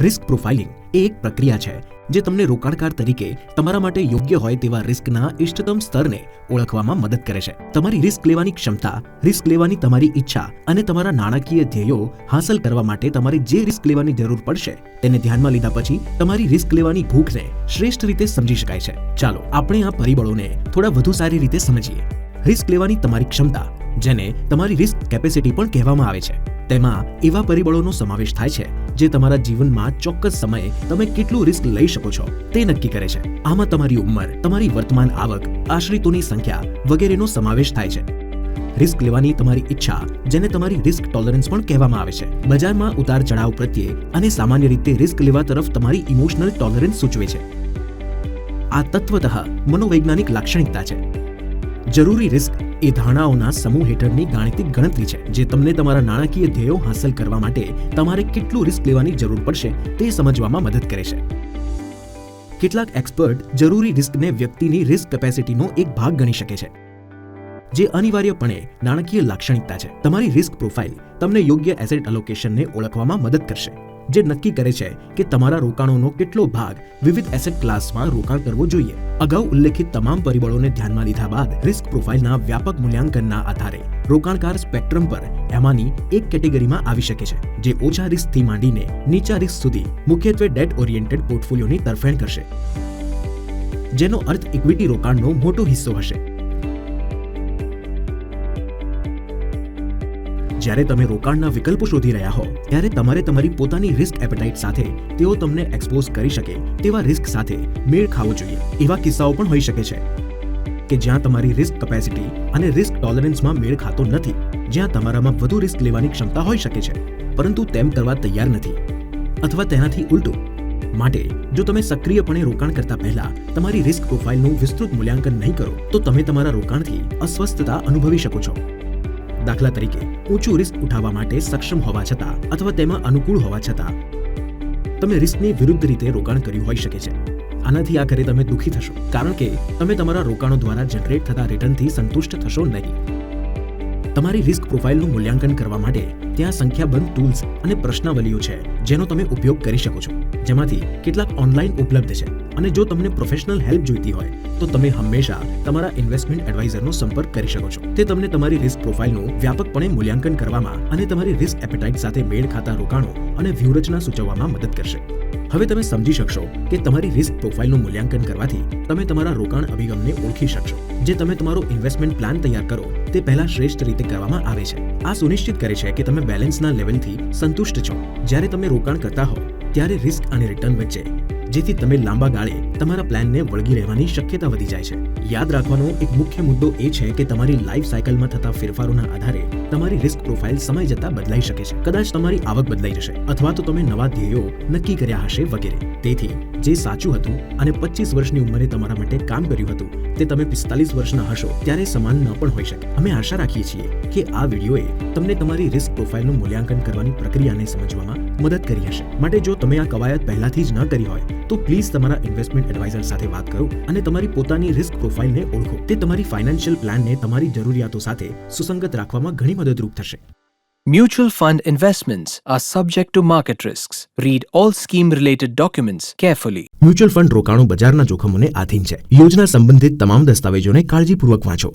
Risk profiling એ એક પ્રક્રિયા છે, જે તમને રોકાણકાર તરીકે તમારા માટે યોગ્ય હોય તેવા રિસ્કના ઇષ્ટતમ સ્તરને ઓળખવામાં મદદ કરે છે. તમારી રિસ્ક લેવાની ક્ષમતા રિસ્ક લેવાની તમારી ઈચ્છા અને તમારા નાણાકીય ધ્યેયો હાંસલ કરવા માટે તમારે જે રિસ્ક લેવાની જરૂર પડશે તેને ધ્યાનમાં લીધા પછી તમારી રિસ્ક લેવાની ભૂખને શ્રેષ્ઠ રીતે સમજી શકાય છે. ચાલો, આપણે આ પરિબળોને થોડા વધુ સારી રીતે સમજીએ. રિસ્ક લેવાની તમારી ક્ષમતા જેને તમારી રિસ્ક કેપેસિટી પણ કહેવામાં આવે છે. તેમાં એવા પરિબળોનો સમાવેશ થાય છે, જે તમારા જીવનમાં ચોક્કસ સમયે તમે કેટલું રિસ્ક લઈ શકો છો, તે નક્કી કરે છે. આમાં તમારી ઉંમર, તમારી વર્તમાન આવક, આશ્રિતોની સંખ્યા વગેરેનો સમાવેશ થાય છે. રિસ્ક લેવાની તમારી ઈચ્છા, જેને તમારી રિસ્ક ટોલરન્સ પણ કહેવામાં આવે છે. બજારમાં ઉતાર ચઢાવ પ્રત્યે અને સામાન્ય રીતે રિસ્ક લેવા તરફ તમારી ઇમોશનલ ટોલરન્સ સૂચવે છે. આ તત્વતઃ મનોવૈજ્ઞાનિક લાક્ષણિકતા છે. જરૂરી રિસ્ક એ ધારણાઓના સમૂહ હેઠળની ગાણિતિક ગણતરી છે, જે તમને તમારા નાણાકીય ધ્યેયો હાંસલ કરવા માટે તમારે કેટલું રિસ્ક લેવાની જરૂર પડશે તે સમજવામાં મદદ કરે છે. કેટલાક એક્સપર્ટ જરૂરી રિસ્કને વ્યક્તિની રિસ્ક કેપેસિટીનો એક ભાગ ગણી શકે છે, જે અનિવાર્યપણે નાણાકીય લાક્ષણિકતા છે. તમારી રિસ્ક પ્રોફાઇલ તમને યોગ્ય એસેટ અલોકેશનને ઓળખવામાં મદદ કરશે. જે નક્કી કરે છે કે તમારા રોકાણોનો કેટલો ભાગ વિવિધ એસેટ ક્લાસમાં રોકાણ કરવો જોઈએ. અગાઉ ઉલ્લેખિત તમામ પરિબળોને ધ્યાનમાં લીધા બાદ રિસ્ક પ્રોફાઇલના વ્યાપક મૂલ્યાંકનના આધારે રોકાણકાર સ્પેક્ટ્રમ પર એમાંની એક કેટેગરીમાં આવી શકે છે, જે ઓછા રિસ્કથી માંડીને નીચા રિસ્ક સુધી મુખ્યત્વે ડેટ ઓરિએન્ટેડ પોર્ટફોલિયોની તરફેણ કરશે. જેનો અર્થ ઇક્વિટી રોકાણનો મોટો હિસ્સો હશે. જ્યારે તમે રોકાણના વિકલ્પો શોધી રહ્યા હો, ત્યારે તમારે તમારી પોતાની રિસ્ક એપેટાઇટ સાથે તેઓ તમને એક્સપોઝ કરી શકે તેવા રિસ્ક સાથે મેળ ખાવો જોઈએ. એવા કિસ્સાઓ પણ હોઈ શકે છે કે જ્યાં તમારી રિસ્ક કેપેસિટી અને રિસ્ક ટોલરન્સમાં મેળ ખાતો નથી, જ્યાં તમારામાં વધુ રિસ્ક લેવાની ક્ષમતા હોઈ શકે છે, પરંતુ તેમ કરવા તૈયાર નથી. અથવા તેનાથી ઉલટું, માટે જો તમે સક્રિયપણે રોકાણ કરતા પહેલા તમારી રિસ્ક પ્રોફાઇલનું વિસ્તૃત મૂલ્યાંકન નહીં કરો, તો તમે તમારા રોકાણથી અસ્વસ્થતા અનુભવી શકો છો. દાખલા તરીકે ઊંચું રિસ્ક ઉઠાવવા માટે સક્ષમ હોવા છતાં અથવા તેમાં અનુકૂળ હોવા છતાં તમે રિસ્કની વિરુદ્ધ રીતે રોકાણ કર્યું હોઈ શકે છે. આનાથી આખરે તમે દુઃખી થશો, કારણ કે તમે તમારા રોકાણો દ્વારા જનરેટ થતા રિટર્નથી સંતુષ્ટ થશો નહીં. તમારી રિસ્ક પ્રોફાઇલનું મૂલ્યાંકન કરવા માટે ત્યાં સંખ્યાબંધ ટૂલ્સ અને પ્રશ્નાવલીઓ છે, જેનો તમે ઉપયોગ કરી શકો છો, જેમાંથી કેટલાક ઓનલાઈન ઉપલબ્ધ છે. અને જો તમને પ્રોફેશનલ હેલ્પ જોઈતી હોય, તો તમે હંમેશા તમારા ઇન્વેસ્ટમેન્ટ એડવાઇઝરનો સંપર્ક કરી શકો છો. તે તમને તમારી રિસ્ક પ્રોફાઇલનું વ્યાપકપણે મૂલ્યાંકન કરવામાં અને તમારી રિસ્ક એપેટાઇટ સાથે મેળ ખાતા રોકાણો અને વ્યૂહરચના સૂચવવામાં મદદ કરશે. હવે તમે સમજી શકશો કે તમારી રિસ્ક પ્રોફાઇલનું મૂલ્યાંકન કરવાથી તમે તમારા રોકાણ અભિગમને ઓળખી શકશો. જે તમે તમારો ઇન્વેસ્ટમેન્ટ પ્લાન તૈયાર કરો, તે પહેલા શ્રેષ્ઠ રીતે કરવામાં આવે છે. આ સુનિશ્ચિત કરે છે કે તમે બેલેન્સના લેવલથી સંતુષ્ટ છો. જ્યારે તમે રોકાણ કરતા હો, ત્યારે રિસ્ક અને રિટર્ન વચ્ચે જેથી તમે લાંબા ગાળે તમારા પ્લાનને વળગી રહેવાની શક્યતા વધી જાય છે. યાદ રાખવાનો એક મુખ્ય મુદ્દો એ છે કે તમારી લાઈફ સાયકલમાં થતા ફેરફારોના આધારે તમારી રિસ્ક પ્રોફાઇલ સમય જતા બદલાઈ શકે છે. કદાચ તમારી આવક બદલાઈ જશે અથવા તો તમે નવા ધ્યેયો નક્કી કર્યા હશે વગેરે. તેથી, જે સાચું હતું અને પચીસ વર્ષની ઉંમરે તમારા માટે કામ કર્યું હતું, તે તમે પિસ્તાલીસ વર્ષના હશો ત્યારે સમાન ન પણ હોઈ શકે. અમે આશા રાખીએ છીએ કે આ વિડીયોએ તમને તમારી રિસ્ક પ્રોફાઇલનું મૂલ્યાંકન કરવાની પ્રક્રિયાને સમજવામાં મદદ કરી હશે. માટે જો તમે આ કવાયત પહેલાથી જ ન કરી હોય તો પ્લીઝ તમારા ઇન્વેસ્ટમેન્ટ એડવાઇઝર સાથે વાત કરો અને તમારી પોતાની રિસ્ક પ્રોફાઇલને ઓળખો. તે તમારી ફાઇનાન્શિયલ પ્લાનને તમારી જરૂરિયાતો સાથે સુસંગત રાખવામાં ઘણી મદદરૂપ થશે. Mutual fund investments are subject to market risks. Read all scheme related documents carefully. Mutual fund રોકાણો બજારના જોખમોને આધીન છે. યોજના સંબંધિત તમામ દસ્તાવેજોને કાળજીપૂર્વક વાંચો.